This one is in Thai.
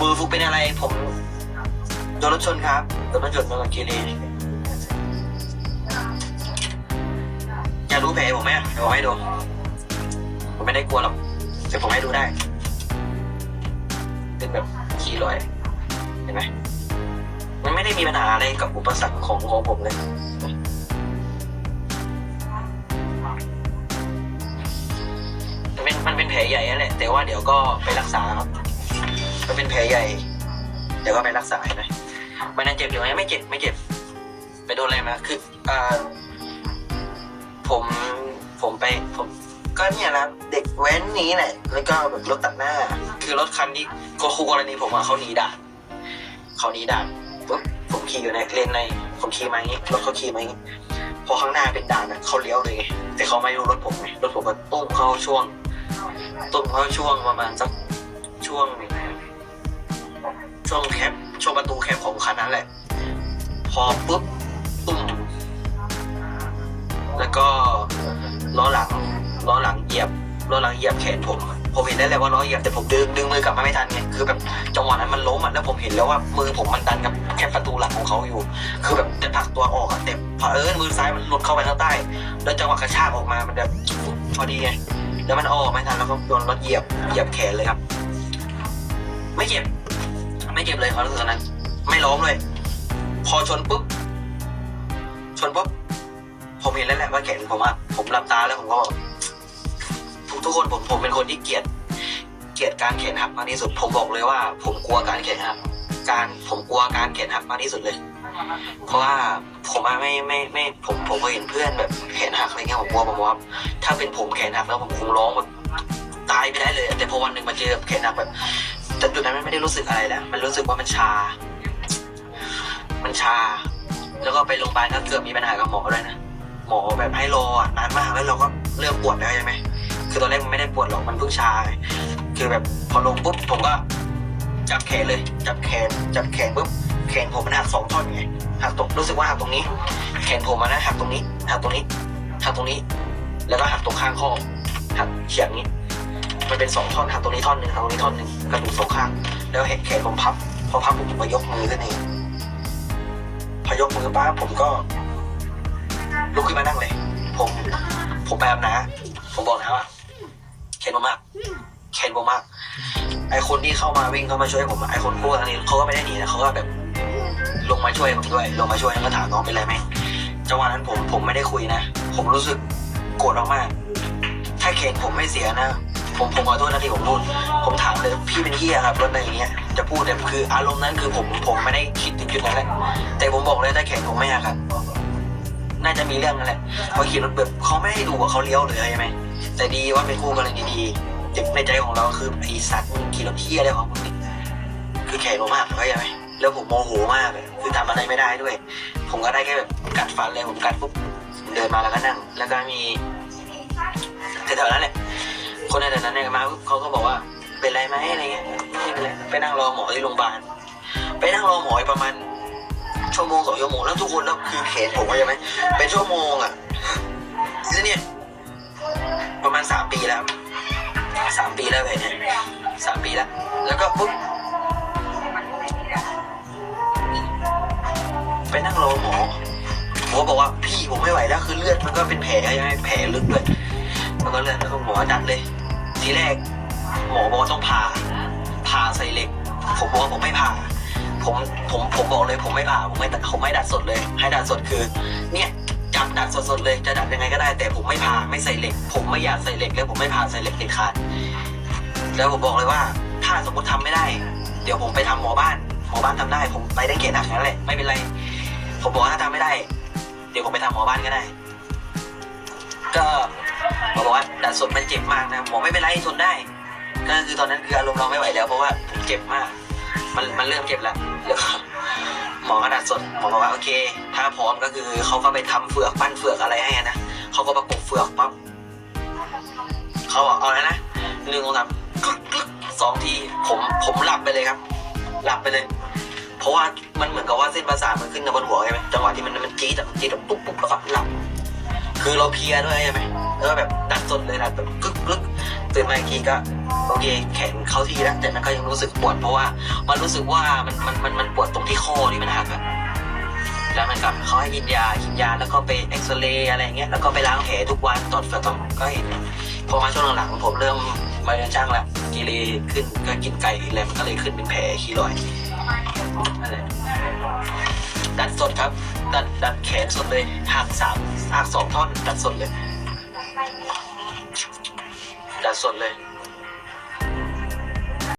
มือฟุกเป็นอะไร ผมโดนรถชนครับโดนรถชนเมื่อกี้นี้อยากรู้แผลผมไหมเดี๋ยวผมให้ดู ผมไม่ได้กลัวหรอกแต่ผมให้ดูได้ เป็นแบบขี้รอย เห็นไหมมันไม่ได้มีปัญหาอะไรกับอุปสรรคของของผมเลยมันเป็นมันเป็นแผลใหญ่นั่นแหละแต่ว่าเดี๋ยวก็ไปรักษาครับ มันเป็นแผลใหญ่ เดี๋ยวก็ไปรักษาเห็นไมมันยังเจ็บอยู่ไหมไม่เจ็บไม่เจ็บ ไปโดนอะไรมาคืออ่าผมผมไปผมก็เนี่ยนะเด็กแว้นหนี้แหละแล้วก็แบบรถตัดหน้า คือรถคันที่ก็คู่กรณีผมว่าเขาหนีด่านเขาหนีด่านปุ๊บผมขี่อยู่ในเลนในผมขี่มาอย่างนี้รถเขาขี่มาอย่างนี้พอข้างหน้าเป็นด่านอะเขาเลี้ยวเลย แต่เขาไม่รู้รถผมไงรถผมก็ตุ้มเข้าช่วงตุ้มเข้าช่วงประมาณสักช่วง ช่วงแคปช่วงประตูแคปของคันนั้นแหละ พอปุ๊บตุ้มแล้วก็ล้อหลังล้อหลังเหยียบล้อหลังเหยียบแขนผมผมเห็นได้เลยว่าล้อเหยียบแต่ผมดึงดึงมือกลับมาไม่ทันไงคือแบบจังหวะนั้นมันล้มอะแล้วผมเห็นแล้วว่ามือผมมันดันกับแค่ประตูหลังของเขาอยู่ คือแบบจะผลักตัวออกอะแต่พอเอิญมือซ้ายมันหลุดเข้าไปข้างใต้ แล้วจังหวะกระชากออกมามันแบบพอดีไงแล้วมันออกไม่ทันแล้วก็โดนรถเหยียบเหยียบแขนเลยครับ ไม่เจ็บ ไม่เจ็บเลยความรู้สึกตอนนั้น ไม่ร้องเลย พอชนปุ๊บ ชนปุ๊บ ผมเห็นแล้วแหละว่าแขนผมอะผมหลับตาแล้วผมก็บอกทุกทุกคนผมผมเป็นคนที่เกลียด เกลียดการแขนหักมากที่สุด ผมบอกเลยว่า ผมกลัวการแขนหัก การผมกลัวการแขนหักมากที่สุดเลย เพราะว่าผมอะไม่ไม่ไม่ ผมผมเคยเห็นเพื่อนแบบแขนหักอะไรเงี้ยผมกลัวผมว่า ถ้าเป็นผมแขนหักแล้วผมคงร้องแบบตายไปได้เลย แต่พอวันหนึ่งมาเจอแขนหักแบบ แต่จุดนั้นไม่ได้รู้สึกอะไรแล้วมันรู้สึกว่ามันชา มันชา แล้วก็ไปโรงพยาบาลก็เกือบมีปัญหากับหมอด้วยนะ หมอแบบให้รอนานมากแล้วเราก็เริ่มปวดแล้วใช่ไหมคือตอนแรกมันไม่ได้ปวดหรอกมันเพิ่งชา คือแบบพอลงปุ๊บผมก็จับแขนเลย จับแขน จับแขนปุ๊บ แขนผมมันหักสองท่อนไง หักตรงรู้สึกว่าหักตรงนี้ แขนผมมันนะหักตรงนี้ หักตรงนี้ หักตรงนี้ แล้วก็หักตรงข้างข้อหักเฉียงนี้ มันเป็นสองท่อนหักตรงนี้ท่อนหนึ่งหักตรงนี้ท่อนหนึ่งกระดูกสองข้าง แล้วเห็นแขนผมพับ พอพับผมก็ยกมือขึ้นเองพอยกมือป้าผมก็ลุกขึ้นมานั่งเลย ผม ผมไปอบน้ำผมบอกนะว่าเข็นผมมากเข็นผมมาก ไอคนที่เข้ามาวิ่งเข้ามาช่วยผมไอคนพวกนี้เขาก็ไม่ได้หนีนะเขาก็แบบลงมาช่วยผมด้วย ลงมาช่วยแล้วก็ถามน้องเป็นไรไหมจังหวะนั้นผมผมไม่ได้คุยนะ ผมรู้สึกโกรธมากๆถ้าเข็นผมไม่เสียนะ ผมผมขอโทษนะที่ผมพูด ผมถามเลยพี่เป็นเฮียครับรถอะไรอย่างเงี้ยจะพูดแต่คืออารมณ์นั้นคือผมผมไม่ได้คิดถึงจุดนั้นแหละแต่ผมบอกเลยถ้าแข่งผมไม่หักครับน่าจะมีเรื่องนั่นแหละเพราขี่รถแบบเขาไม่ให้ดูว่าเขาเลี้ยวหรืออะไรใช่ไหมแต่ดีว่าเป็นคู่กรณีดีๆแต่ในใจของเราคือไอ้สัตว์ขี่รถเที่ยอะไรของมึงคือแข่งผมมากเข้าใจไหมแล้วผมโมโหมากเลยคือทำอะไรไม่ได้ด้วย ผมก็ได้แค่แบบกัดฟันเลยผมกัดปุ๊บเดินมาแล้วก็นั่ง แล้วก็มีแถวๆนั้นแหละ นในแถวนั้นเนี่ยมาเขาก็บอกว่าเป็นไรไหมอะไรเงี้ยไม่เป็นไรไปนั่งรอหมอที่โรงพยาบาลไปนั่งรอหมอประมาณชั่วโมงสองชั่วโมงแล้วทุกคนแล้วคือเขนผมว่าใช่ไหมเป็นชั่วโมงอะแล้วเนี่ยประมาณสามปีแล้วสามปีแล้วเลยเนี่ยสามปีแล้วแล้วก็ปุ๊บไปนั่งรอหมอหมอบอกว่าพี่ผมไม่ไหวแล้วคือเลือดมันก็เป็นแผลใช่ไหมแผลลึกด้วยแล้วก็เลือดแล้วก็หมอดัดเลย แรกหมอบอกต้องผ่าผ่าใส่เหล็ก ผมบอกว่าผมไม่ผ่าผมผมผมบอกเลยผมไม่ผ่าผมไม่ตัดผมไม่ดัดสดเลย ให้ดัดสดคือ เนี่ยจับดัดสดๆเลยจะดัดยังไงก็ได้ แต่ผมไม่ผ่าไม่ใส่เหล็ก ผมไม่อยากใส่เหล็กแล้วผมไม่ผ่าใส่เหล็กเด็ดขาดแล้วผมบอกเลยว่า ถ้าสมมติทำไม่ได้ เดี๋ยวผมไปทำหมอบ้านหมอบ้านทำได้ ผมไปได้เกณฑ์หนักนั่นแหละไม่เป็นไร ผมบอกว่าถ้าทำไม่ได้ เดี๋ยวผมไปทำหมอบ้านก็ได้ ก็ หมอบอกว่าดัดสดมันเจ็บมากนะหมอไม่เป็นไรทนได้ ก็คือตอนนั้นคืออารมณ์เราไม่ไหวแล้วเพราะว่าผมเจ็บมาก มันมันเริ่มเจ็บแล้วแล้วก็หมอกระดาษสดหมอบอกว่าโอเค ถ้าพร้อมก็คือเขาก็ไปทำเฟือกปั้นเฟือกอะไรให้นะเขาก็ประกบเฟือกปั๊บเขาบอกเอาแล้วนะหนึ่งสองสามสองทีผมผมหลับไปเลยครับ หลับไปเลย เพราะว่ามันเหมือนกับว่าเส้นประสาทมันขึ้นบนหัวใช่ไหมจังหวะที่มันมันจี๊ดอะจี๊ดแบบปุ๊บปุ๊บแล้วก็หลับ คือเราเพียด้วยใช่ไหมแล้วก็แบบดัดสดเลยดัดแบบกึกกึกตื่นมาอีกทีก็โอเคแขนเข้าที่แล้วแต่มันก็ยังรู้สึกปวดเพราะว่า มันรู้สึกว่ามันมันมันมันปวดตรงที่ข้อที่มันหักอะแล้วมันก็เขาให้กินยากินยาแล้วก็ไปเอ็กซเรย์อะไรเงี้ยแล้วก็ไปล้างแผลทุกวันตอดเฟือกตอก็เห็นพอมาช่วงหลังๆผมเริ่มมานจ้างแล้วกิเลขึ้นก็กินไก่แล้วมันก็เลยขึ้นเป็นแผลคีรอยด์นั่นแหละ ดัดสดครับ ดัดดัดแขนสดเลยหักสามหักสองท่อนดัดสดเลย ดัดสดเลย